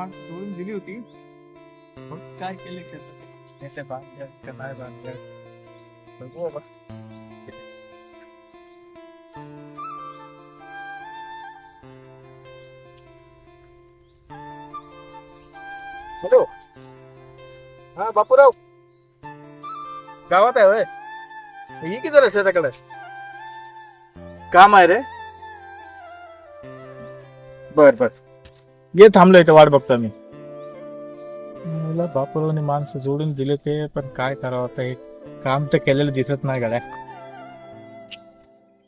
माणसं सोडून दिली होती. मग काय केले शेतात? नेते बांधल्या का नाही बांधल्या बघू बाबा. हॅलो. हा बापूराव. गावात आहे होय? ये की जरा शेताकडे. काम आहे रे. बर बर. ये थांबलो इथे वाट बघतो मी. मला बापूरावने माणसं जोडून दिले ते पण काय करावं आता हे काम तर केलेलं दिसत नाही गड्या.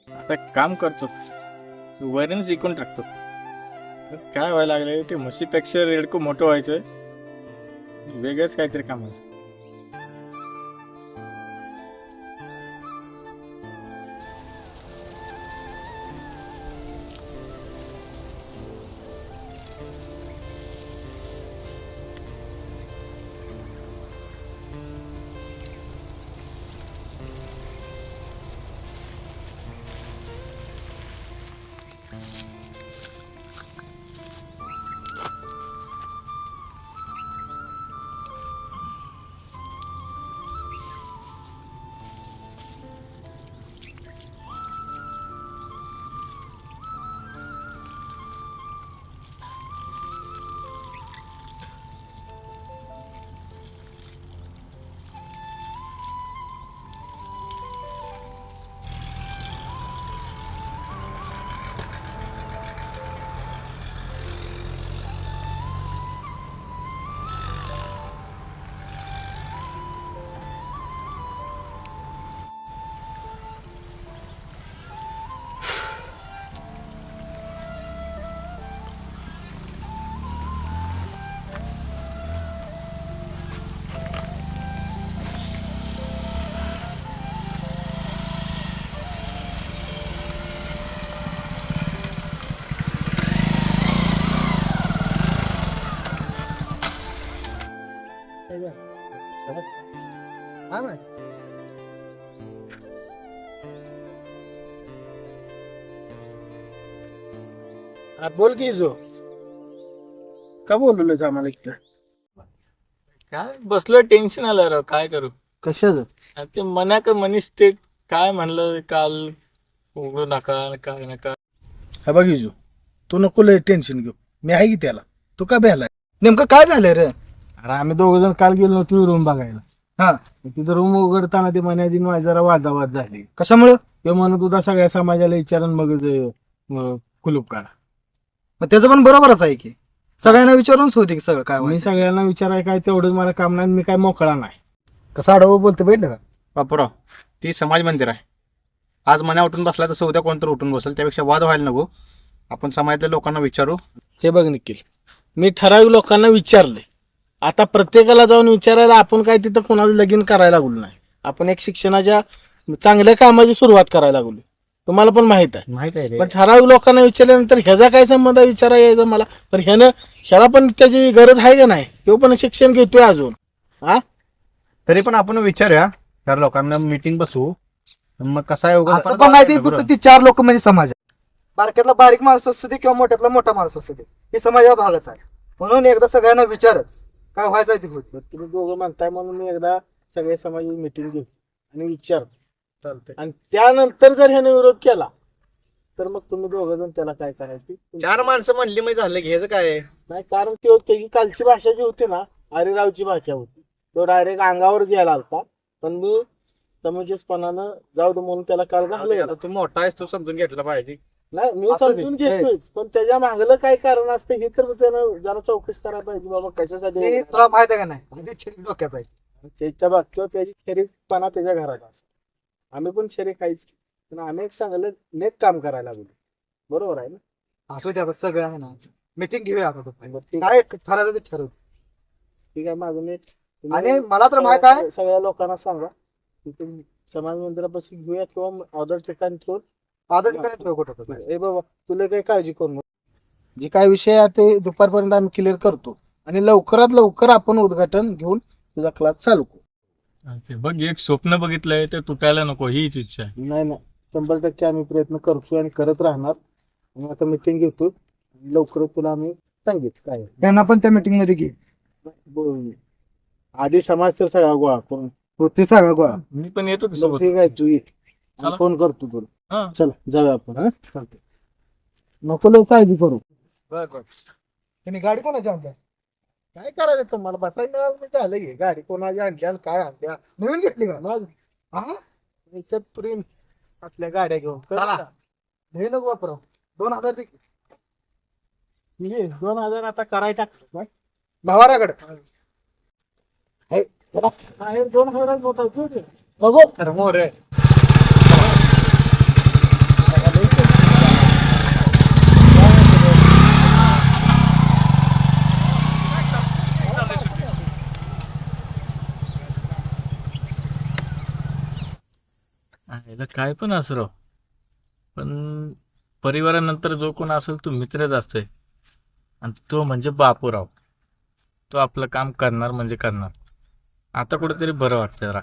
आता काम करतो. वरणच इकून टाकतो. तर काय व्हायला लागले ते म्हशीपेक्षा रेडको मोठं व्हायचं वेगळंच काहीतरी काम व्हायचं हा, बोल की जो का बोलवलं आम्हाला इकडं? काय बसलो टेन्शन आलं राव काय करू? कशाच? आणि ते मना का मनीष ते काय म्हणलं काल उघडू नका काय नका. हा बघ इजू तू नको लय टेन्शन घेऊ. मी आहे की त्याला? तू का भ्यालाय? नेमकं काय झालं रे? अरे आम्ही दोघ जण काल गेलो नव्हतो रूम बघायला. हा तिथं रूम उघडताना ते मनाची माझी जरा वादावाद झाली. कशामुळं? ते म्हणत होता सगळ्या समाजाला विचारून मग अं, कुलूप काढा. मग त्याचं पण बरोबरच आहे की? सगळ्यांना विचारूनच होती की सगळं काय मी व्हायचं. सगळ्यांना विचाराय काय तेवढं मला काम नाही मी काय मोकळा नाही. कसं आडवं बोलते बघितलं का? बापूराव ती समाज मंदिर आहे. आज मना उठून बसला तर उद्या कोणतरी उठून बसेल त्यापेक्षा वाद व्हायला नको. आपण समाजातल्या लोकांना विचारू. हे बघ निखिल मी ठराविक लोकांना विचारले आता प्रत्येकाला जाऊन विचारायला आपण काय तिथं कोणाला लगीन करायला लागलो नाही. आपण एक शिक्षणाच्या चांगल्या कामाची सुरुवात करायला लागलो तुम्हाला पण माहीत आहे. माहीत आहे पण ठराविक लोकांना विचारल्यानंतर ह्याचा काय संबंध आहे विचारा यायचा मला. पण ह्यानं ह्याला पण त्याची गरज आहे का नाही? तो पण शिक्षण घेतोय अजून. तरी पण आपण विचारूया. त्या लोकांना मिटिंग बसवू मग कसा आहे उगाच आता परत पण माहिती. फक्त ती चार लोक म्हणजे समाज आहे. बारक्यातला बारीक माणूस असू दे किंवा मोठ्यातला मोठा माणूस असू दे हे समाजा भागच आहे. म्हणून एकदा सगळ्यांना विचारच. काय व्हायचं आहे ते होत तुम्ही दोघं म्हणताय म्हणून मी एकदा सगळे समाज मिटिंग घेऊ. आणि विचार. चालतंय. आणि त्यानंतर जर ह्याने विरोध केला तर मग तुम्ही दोघं जण त्याला काय करायची? चार माणसं म्हणली मग झालं घ्यायचं काय? आहे? नाही कारण ते त्याची कालची भाषा जी होती ना हरिरावची भाषा होती. तो डायरेक्ट अंगावरच यायला आलता. पण मी समंजसपणानं जाऊ दे म्हणून त्याला काल आता तू मोठा आहेस तू समजून घेतलं पाहिजे. नाही मी आता समजून ते- घेतोय. पण त्याच्या मागलं काय कारण असतं हे तर त्यानं जरा चौकशी करायला पाहिजे बाबा कशासाठी ते. तुला माहीत आहे का नाही? आधी डोक्याचा आहे. त्याच्या बाबतीत त्याची शरीरपणा त्याच्या घरात असतो. आम्ही पण शरीर खायच पण आम्ही एक चांगलं नेक काम करायला लागलो. बरोबर आहे ना? असू दे आता सगळं आहे ना. मीटिंग घेऊया आता ठीक काय ठरायचं ते ठरव. ठीक आहे माझं मी तुम्ही आणि मला तर माहीत आहे सगळ्या लोकांना सांगा. तिथे समाज मंदिरापाशी घेऊया किंवा ऑर्डर ठिकाणी ठेवून आदर ठिकाणी ठेव कुठं तर. ए बाबा तुला काही काळजी करू नको. जे काय विषय आहे ते दुपारपर्यंत आम्ही क्लिअर करतो. आणि लवकरात लवकर आपण उद्घाटन घेऊन तुझा क्लास चालू करू. बघ एक स्वप्न बघितलंय ते तुटायला नको हीच इच्छा आहे. नाही नाही. शंभर टक्के आम्ही प्रयत्न करतो आणि करत राहणार. आणि आता मिटिंग घेतो लवकरच तुला आम्ही सांगित काय त्यांना पण त्या मीटिंगमध्ये घे. बोल. आधी समाज तर सगळा गोळा. करून हो ते सगळं गोळा. मी पण येतो की बरं, सोबत. ठीक आहे तू ये. चला. फोन करतो तुला. हा. चला जाऊया आपण हा? चालतंय. नको लय काळजी करू. बर बर. त्यांनी गाडी कोणाच्या आणल्या काय करायचं तुम्हाला? बसायला मिळालं मी झालं घे गाडी कोणाच्या आणल्या आणि काय आणल्या नवीन घेतली का? मग हा? प्रेम असल्या गाड्या घेऊन. चला. हे नको वापरव दोन हजार दे की. ये, दोन हजार आता करायला टाक भावाराकडे दोन हजार मोठा. बघू. तर मोर. आहे. आईला काय पण असं राव. पण परिवारानंतर जो कोण असेल तो मित्रच असतोय. आणि तो म्हणजे बापूराव. तो आपलं काम करणार म्हणजे करणार. आता कुठेतरी बरं वाटतं जरा.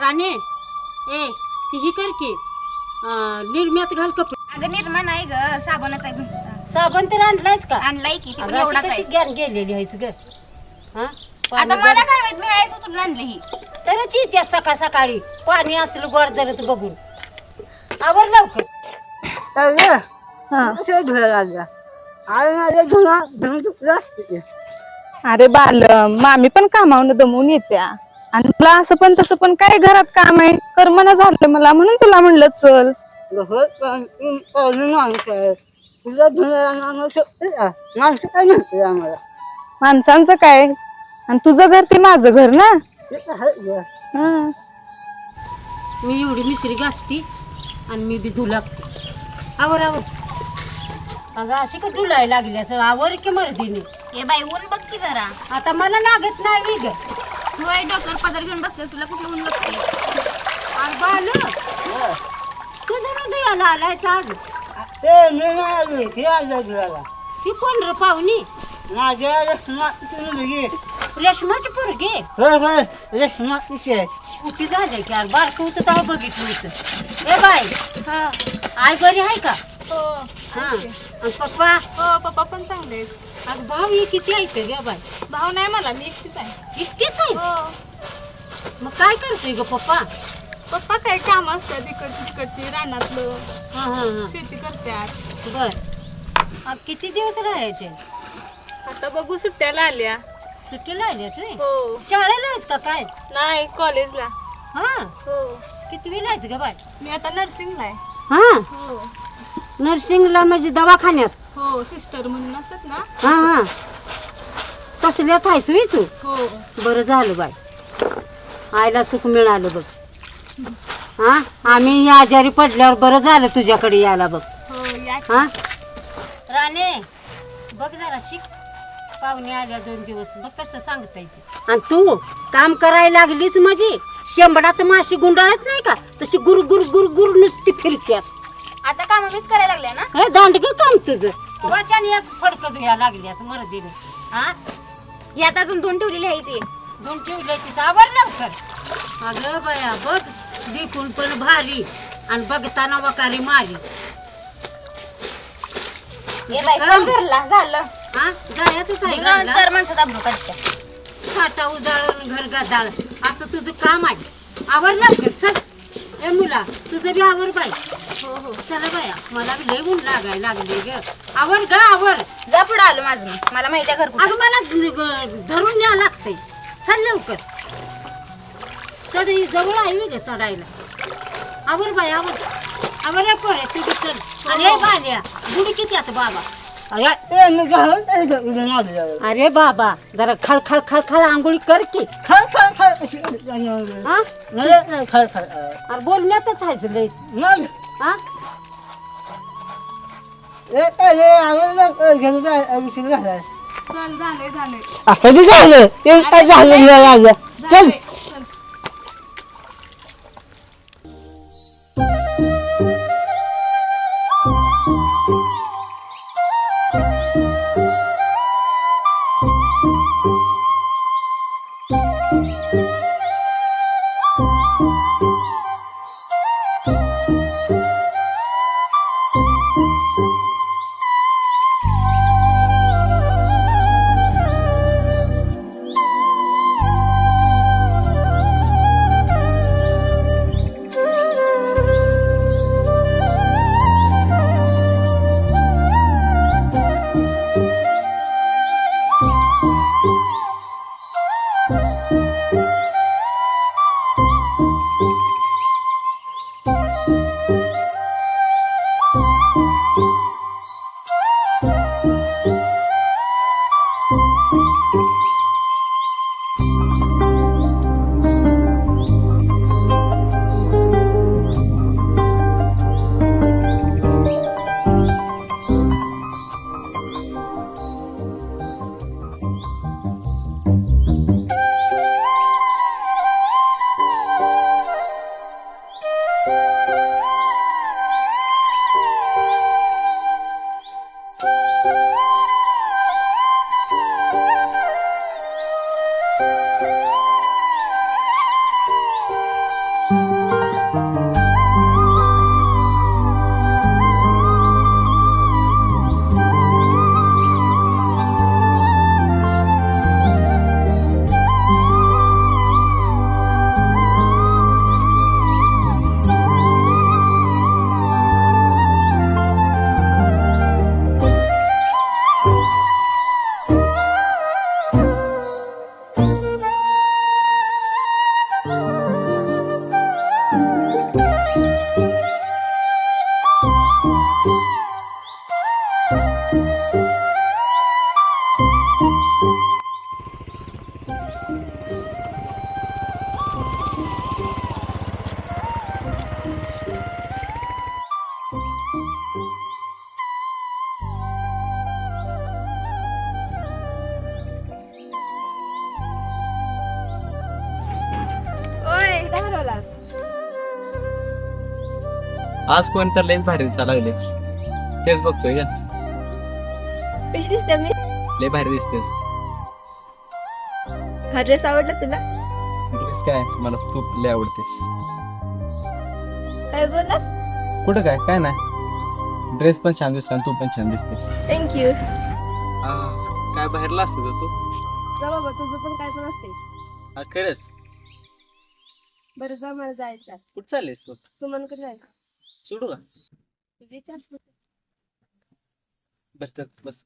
राणे ती ही कर की. अं, निर्म्यात घाल कपडे. अगं निर्मा नाही ग साबणाचा आहे. साबण तर आणलायस का? आणलाय की ती पण अगं, अशी एवढाच कशी आहे. ज्ञान गेलेली आहेस ग? हा? आता मला काय माहीत मी आहेच उचलून आणली ही. तरच येते सकाळ सकाळी. पाणी असलं गोड जरत बघून. आवर लवकर. अरे बाल मामी पण कामावून दमवून येत्या. आणि मला असं पण तसं पण काय घरात काम आहे? कर्मना झालं मला. म्हणून तुला म्हणलं चल. माणसांचं काय? आणि तुझं घर ते माझं घर ना? हा. मी एवढी मिसरी घासती आणि मी बी धुऊ लागते. आवर आवर. अगं अशी का धुलाय लागली असं? आवर की मर्दीने? ये बाई ऊन बघ की जरा. आता मला लागत नाही ग. होय डोक्यावर पदर घेऊन बसलं तुला कुठलं ऊन लागते अरे बाल तू जरा द्यायला आलायच आज. ती कोण र पाहुणी. रेशमाची पोरगी? कुठे झाले की यार बारकं होतं तेव्हा बघितलं होतं. ए बाय आय बरी आहे का? हो हा. आणि पप्पा? हो पप्पा पण चांगले आहेत. अगं भाऊ हे किती ऐकते ग बाय भाऊ नाही मला मी एकटीच आहे. इतकेच आहे? हो. मग काय करतोय ग पप्पा? पप्पा काय काम असतात तिकडची तिकडची रानातलं. हा हा हा. शेती करतात. बर. अग किती दिवस राहायचे? आता बघू सुट्ट्याला आल्या. सुट्टीला आल्याच रे हो. शाळेला आहेस का काय? नाही कॉलेजला. हा? हो. किती वेळ आहेस ग बाय मी आता नर्सिंगला आहे. हा? हो. नर्सिंगला म्हणजे दवाखान्यात? हो सिस्टर म्हणून असतात ना? हा हा. तसल्यात आहेस मी तू? हो. बरं झालं बाय आईला सुख मिळालं बघ. हा? आम्ही या आजारी पडल्यावर बरं झालं तुझ्याकडे यायला बघ. हो या. हा? राणे बघ जरा शिक. पाहुणे आल्या दोन दिवस. बघ कसं सांगता येते आणि तू काम करायला लागलीच माझी शेंबडात माशी गुंडाळत नाही का? तशी गुर गुर गुर गुर नुसती फिरत्यात. आता काम मीच करायला लागले ना? हे दांडग काम तुझं? वाचाने एक फडकं धुया लागली असं मरदीने. हा? यात अजून दोन ठेवलेली आहे ती. दोन ठेवले तिचं. आवर लवकर. अगं बया बघ दिकून पण भारी. आणि बघताना वकारी मारी. ये बाई काम. भरला झालं. हा? जायचंच आहे निघा, घरला. चार माणसात अब्रू काढते साठा उजाळून घर गादाळ. असं तुझं काम आहे. आवर लवकर चल. ए मुला तुझं बी आवर बाई. हो हो. चला बाया मला बी लय ऊन लागले ग. आवर ग आवर. जा पुढे आलो माझं. मी मला माहिती आहे घर कुठं. अगं मला ग- ग- धरून न्या लागतंय. चल लवकर. चढ जवळ आहे मी ग चढायला. आवर बाई आवर. आवर या पोरे तुझी चल. अरे बाल्या बुडी किती आता बाबा? अरे बाबा जरा खळ खळ खळ खळ आंघोळी कर की. हा? अरे बोलण्यातच आहे लय. हा चल झाले झाले कधी झालं ते काय झालं झालं चल आज कोण तर लयच भारी दिसायला लागले. तेच बघतोय का? कशी दिसते मी? लय भारी दिसतेस. हा ड्रेस आवडला तुला? ड्रेस काय? मला खूप लय आवडतेस. काय बोललास? कुठं काय? काय नाही. ड्रेस पण छान दिसतो आणि तू पण छान दिसतेस. थँक्यू काय बाहेरला असते तू? जा बाबा तुझं पण काय पण असते. हा, खरंच. बरं जा मला जायचं. कुठं चाललेस तू तू मनकडे जायचं. सोडू का? इच्छा असते बस चल बस.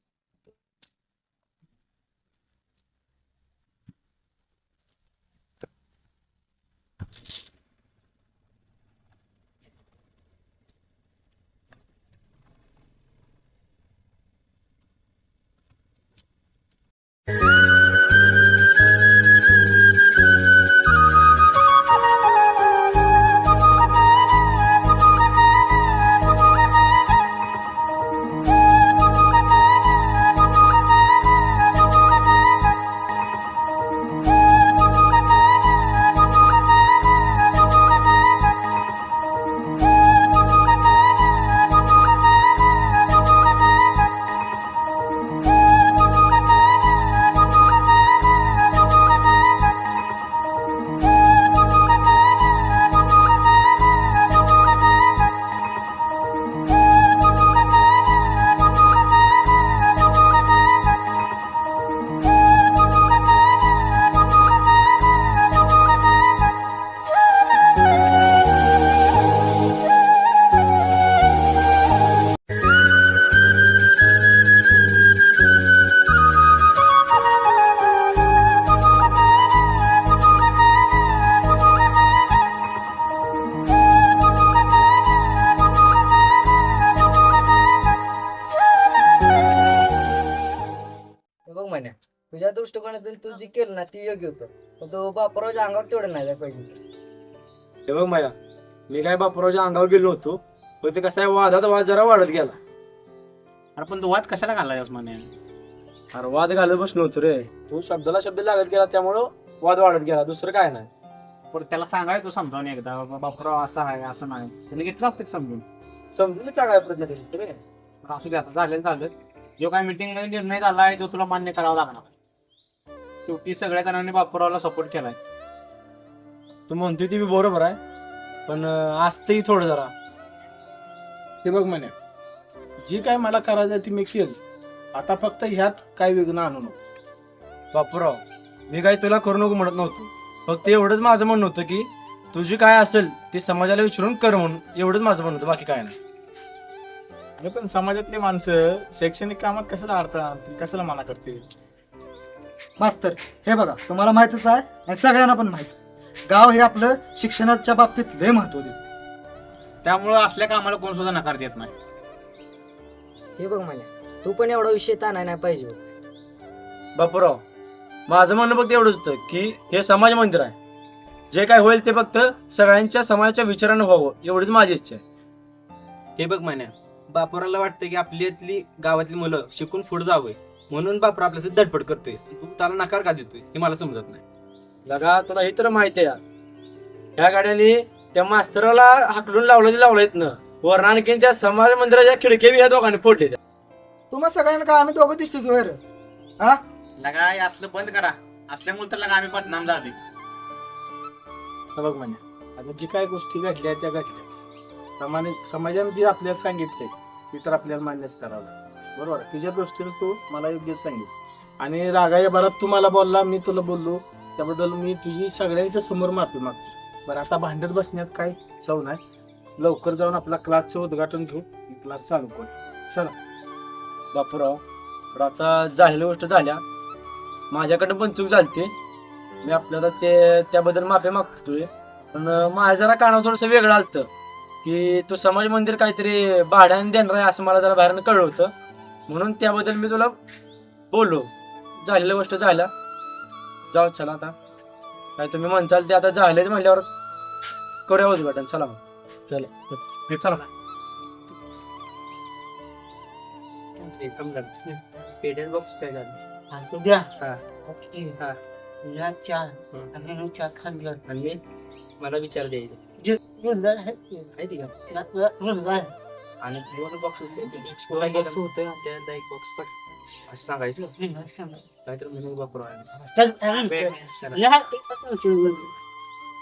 केलं ना ती योग्य होतं. पण तो बापरावच्या अंगावर तेवढं नाही जायला पाहिजे. हे बघ माया मी काय बापूरावच्या अंगावर गेलो होतो पण ते कसं आहे वादात वाद जरा वाढत गेला. अरे पण तू वाद कशाला घालायस म्हणे अरे वाद घालत बसलो होतो रे. तू शब्दाला शब्द लागत गेला त्यामुळं वाद वाढत गेला दुसरं काय नाही. पण त्याला सांगाय तू समजावून एकदा बाबा बापराव असं आहे असं नाही. त्याने घेतलं असतं का समजून? समजून सांगायला प्रयत्न केला असू दे आता झालेलं झालं. जो काय मिटिंगमध्ये निर्णय झाला आहे तो तुला मान्य करावा लागणार. शेवटी सगळ्या जणांनी बापरावला सपोर्ट केलाय. तू म्हणतोय ती बी बरोबर आहे पण असतंही थोडं जरा. हे बघ म्हणे जी काय मला करायचं आहे ती मी केलं आता फक्त ह्यात काय विघ्न आणू नको. बापूराव मी काही तुला करू नको म्हणत नव्हतो. फक्त एवढंच माझं म्हणणं होतं की तुझी काय असेल ते समाजाला विचारून कर म्हणून एवढंच माझं म्हणणं होतं बाकी काय नाही. अरे पण समाजातली माणसं शैक्षणिक कामात कशाला अडतात कशाला मना करतील? मास्तर हे बघा तुम्हाला माहितच आहे आणि सगळ्यांना पण माहीत. गाव हे आपलं शिक्षणाच्या बाबतीत लय महत्त्व देत. त्यामुळं असल्या कामाला कोण सुद्धा नकार देत नाही. हे बघ म्हणे तू पण एवढा विषय ताणाय नाही पाहिजे बापूराव माझं म्हणणं फक्त एवढंच होतं की हे समाज मंदिर आहे. जे काय होईल ते फक्त सगळ्यांच्या समाजाच्या विचारानं व्हावं एवढीच माझी इच्छा आहे. हे बघ म्हण्या बापुराला वाटतं की आपल्यातली गावातली मुलं शिकून पुढे जावे. म्हणून बापूर आपल्यासाठी धडपड करतोय. तू त्याला नकार का देतोय हे मला समजत नाही. लगा तुला हे तर माहिती आहे ह्या गाड्याने त्या मास्तराला हाकलून लावलं ते लावलं ना वरण आणखी त्या समाज मंदिराच्या खिडक्या बी ह्या दोघांनी फोडले तुम्हा सगळ्यांना का आम्ही दोघं दिसतोच वर हा लगा असलं बंद करा. असल्यामुळे तर लगा आम्ही बदनाम झाले हे बघ म्हणे आता जी काय गोष्टी घडल्या त्या घडल्याच. समाने समाजाने जे आपल्याला सांगितले ते तर आपल्याला मान्यच करावं लागतं. बरोबर तुझ्या दृष्टीने तू मला योग्य सांगितलं. आणि रागाया भरात तू मला बोलला मी तुला बोललो. त्याबद्दल मी तुझी सगळ्यांच्या समोर माफी मागतो. बरं आता भांडत बसण्यात काय चव नाही. लवकर जाऊन आपला क्लासचं उद्घाटन घेऊ. क्लास चालू करू. चला. बापूराव तर आता झालेल्या गोष्ट झाल्या. माझ्याकडनं पण चूक ते मी आपल्याला ते त्याबद्दल माफी मागतोय. पण माझ्या जरा कानावर थोडंसं वेगळं आलतं. की तो समाज मंदिर काहीतरी भाड्याने देणार आहे असं मला जरा बाहेरनं कळलं होतं. म्हणून त्याबद्दल मी तुला बोललो. झालेल्या गोष्ट झाल्या. जाऊ चला आता. काय तुम्ही म्हणचाल ते आता झालेच म्हणल्यावर करूया उद्घाटन चला मग. चला. पेटेंट बॉक्स काय झालं? द्या. हा. तुझ्या चार. आणि चार खाल्लं आणि मला विचार द्यायचा. आणि दोन बॉक्स होते. त्यात एक बॉक्स पट असं सांगायचं? काहीतरी म्हणून वापर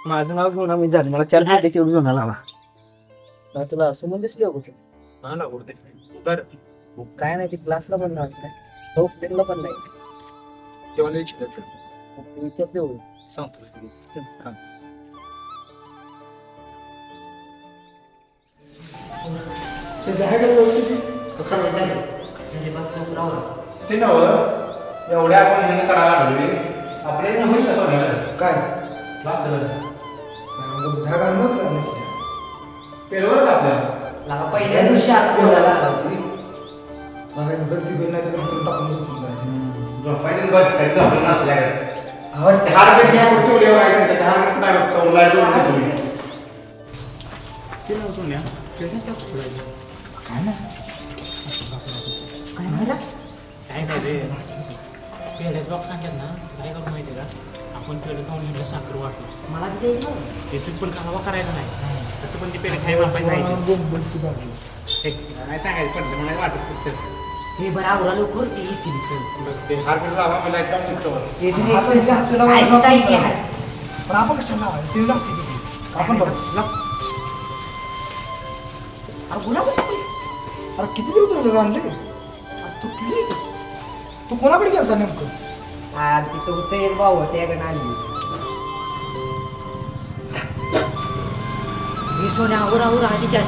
माझं नाव घेऊन आम्ही झालं मला चार हात घेऊन घेऊन आला तुला असं म्हणतेस की अगोदर. बर. काय नाही ते क्लासला पण नाही तो प्लेनला पण नाही तेव्हा शिकायचं विचार देऊ सांगतो. ते नव एवढ्या आपण हे करायला लागलोय. आपल्या इथनं होईल का सोडायला काय? लाभ झालं. का नाही? पेलवर का आपल्याला? पहिल्या दिवशी आज बोलायला आला होती. बघायचं गलती बिल नाही तर हातून टाकून झोपून जायचं झोपायचं बघ त्याचं आपण नसल्याकडे आवड. ते हार पेटी व्हायचं त्याच्या आहे जोडते तुम्ही काय नाही रे पेढ्याच बाप सांगतात ना काय करू माहिती का आपण पेढे खाऊन साखर वाटतो मला ना. तिथून पण खावा करायचा नाही तसं पण ते पेढे खाय बापाय नाही नाही सांगायचं पडलं म्हणायला वाटत फक्त हे बरं आवरा लवकर ते येतील. ते हार पेटी राहा मला एकदम निघतो ते बी आपण जास्त लावून ऐकता आपण येते करू. हाय. पण आपण कशाला लावायचं ते लागते किती आपण बघ लाव. अरे फुलं. अरे किती दिवस झाले रे आणले अरे तुटली तू कोणाकडे गेलता नेमकं? आ, तिथं होतं एक भाऊ त्याकडे आणली ही सोन्या आवर आवर आली त्यात.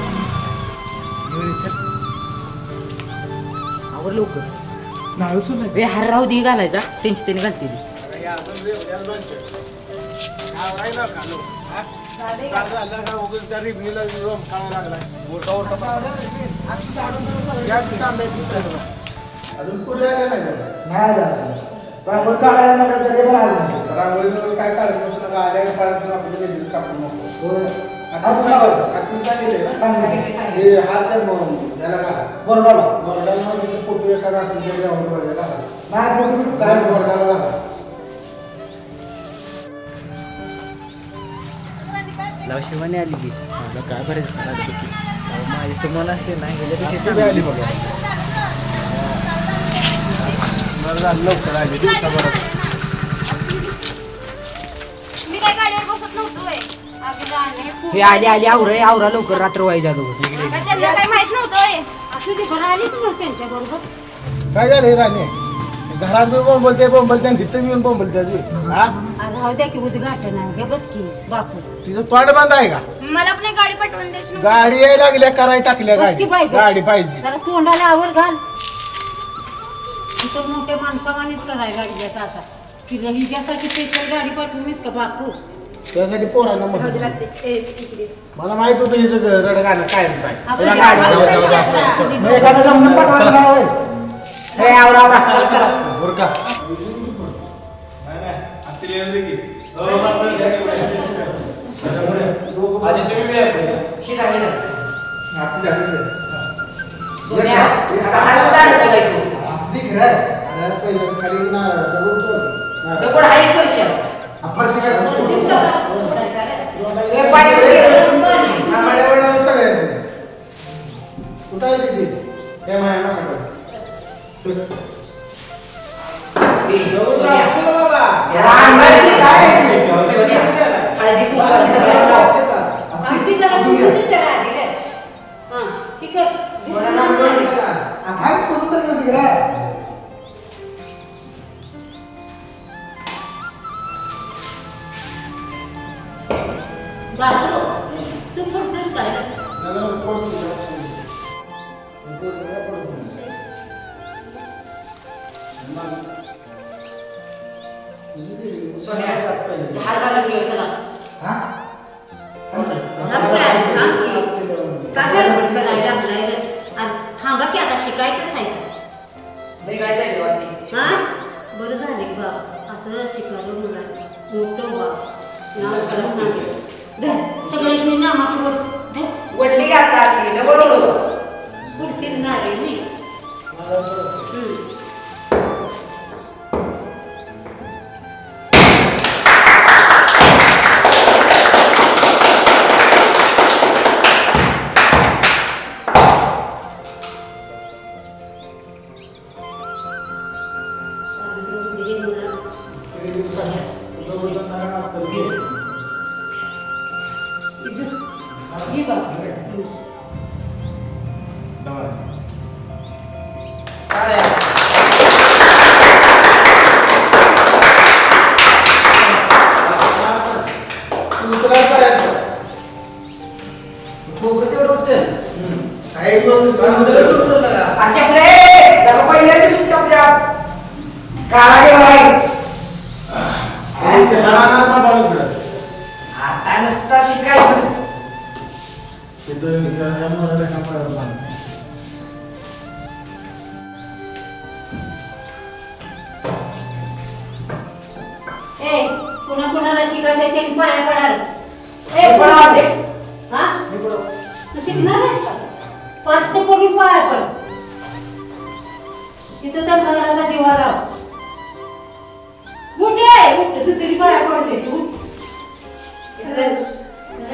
आवर लवकर. नाही सुद्धा रे हार राहू दे घालायचा. त्यांची त्याने घालते ती. अजून पुढे आले नाही त्याला. नाही आलं अजून. रांगोळी काढायला नका तरी पण आलं नाही. रांगोळीवर काय काढत बसू नका आल्या पाण्यासून आपल्या मेहंदीत कापू नको होय. आपण सांगितलं आपण सांगितलंय ना? सांगितलं, सांगितलं. हे हात द्या मग त्याला घाला बोर्डाला. बोर्डाला तिथे फोटो एखादा असेल तर यावर वगैरे घाला नाही बोलू. काय बोर्डाला घाला शिवानी आली की. मला काय करायचं माझी समोर असते नाही तुम्ही आली बघा. बरं झालं लवकर आली दिवसाभरात. मी काय गाडीवर बसत नव्हतोय अगं राणे, खूप- हे आली आली आवरा आवरा लवकर रात्र व्हायच्या काय झालं हे राणे? घरात बी बोंबलते बोंबलते आणि तिथं बी येऊन बोंबलते हा? राहू द्या की उद्घाटन आहे. हे बस की बापू. तिचं तोंड बंद आहे का? मला पण एक गाडी पटवून द्यायची. गाडी यायला लागल्या कराय टाकल्या बस की गाडी. बाई. गाडी पाहिजे. जरा तोंडाला आवर घाल. तिथं मोठ्या माणसावानीच करायला लागल्यात आता. तिला हिच्यासाठी स्पेशल गाडी का बापू? त्यासाठी पोरांना राहू दे लागते. ए, इकडे. मला माहीत होतं हिचं रड गाणं कायमच आहे. तुला गाडी नाही. हे आवरा आवरा चल शिका, शिका. सोन्या, काय? असली पहिलं खाली ना दगड ठेव. ना. दगड आहे फरशावर. हा, फरशी काढ. हे पाणी बाबा असं शिकायला मुलांना. मोठं बा नाव खरं सांगितलं धर सगळ्यांनी नामात वडली घालतात डबल पुढतील नारळ मी.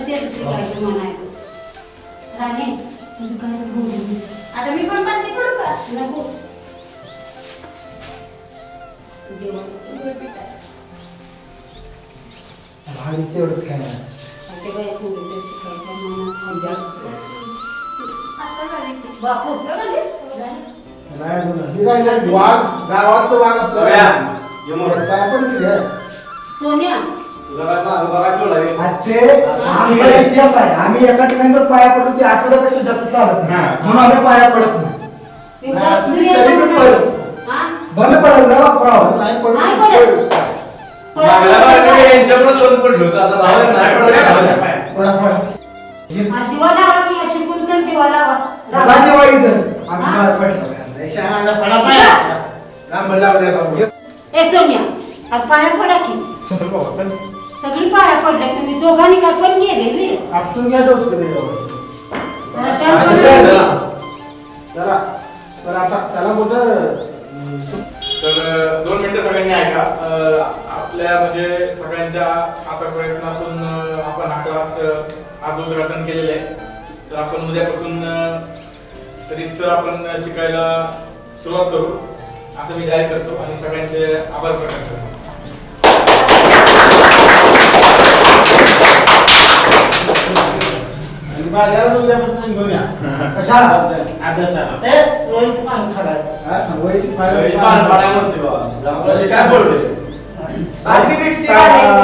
ते शिकायचं म्हणायचं राणे तुझं काय बोलू आता मी पण पाच पडू का? नको. तेवढंच काय नाही. बापू नाही अजून. ही राहिली वाघ गावात तो वाघ आपला काय पण केली. सोन्या आमचा इतिहास आहे. आम्ही एका ठिकाणी जर पाया पडलो ते आठवड्यापेक्षा जास्त चालत नाही. म्हणून आम्ही पाया पडत नाही. तरी पण. हा? बंद ना वापरावं नाही पडलं. नाही पडत. पडा जा दिवाळीचं आम्ही? पाया पडलो. लांब बाबू. ए सोन्या पाया पडा की. सगळी पाया पडल्या तुम्ही दोघांनी का पण गेले घ्या. चला. तर आता चला कुठं? तर दोन मिनिटं सगळ्यांनी ऐका. आपल्या म्हणजे सगळ्यांच्या आता प्रयत्नातून आपण हा क्लास आज उद्घाटन केलेलं आहे. तर आपण उद्यापासून रीतसर आपण शिकायला सुरुवात करू. असं मी जाहीर करतो आणि सगळ्यांचे आभार प्रकट करतो. आणि बाजारात उद्यापासून घेऊन या कशाला? अभ्यासाला. रोहित पान खालाय. हा, काय बोलले भेटते टाइम?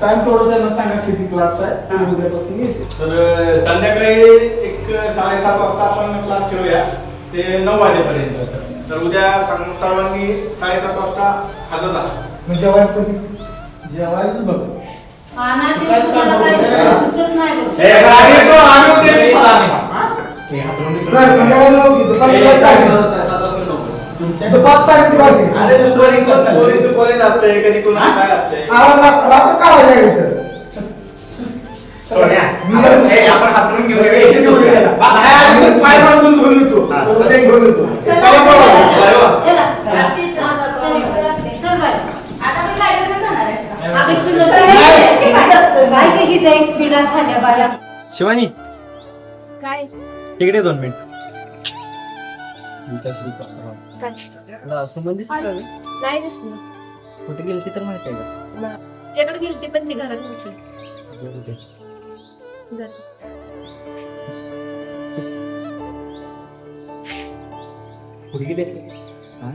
टाइम थोडं त्यांना सांगा किती क्लास आहे. उद्यापासून येते तर अं, संध्याकाळी एक साडेसात वाजता आपण क्लास ठेवूया. ते नऊ वाजेपर्यंत. तर उद्या सांग- सर्वांनी साडेसात वाजता हजर राहा. मग जेवायचं कधी? जेवायचं बघ. कॉलेज असते कधी कुणा काय असते आराम रात्र रात्र का वाजल्या इथं? मी जर- इथे घेऊन गेला. बाहेर आम्ही पाय बांधून घेऊन येतो. घेऊन येतो चला बरोबर चला. चला. चल बाय. अगं चल, काय की पिढा झाल्या बाया. शिवानी. काय? तिकडे दोन मिनिट. नाही दिसलं. कुठे गेली तर माहिती आहे त्याकडे गेली ती पण ती घरात नव्हती. घरात. कुठे गेली हा?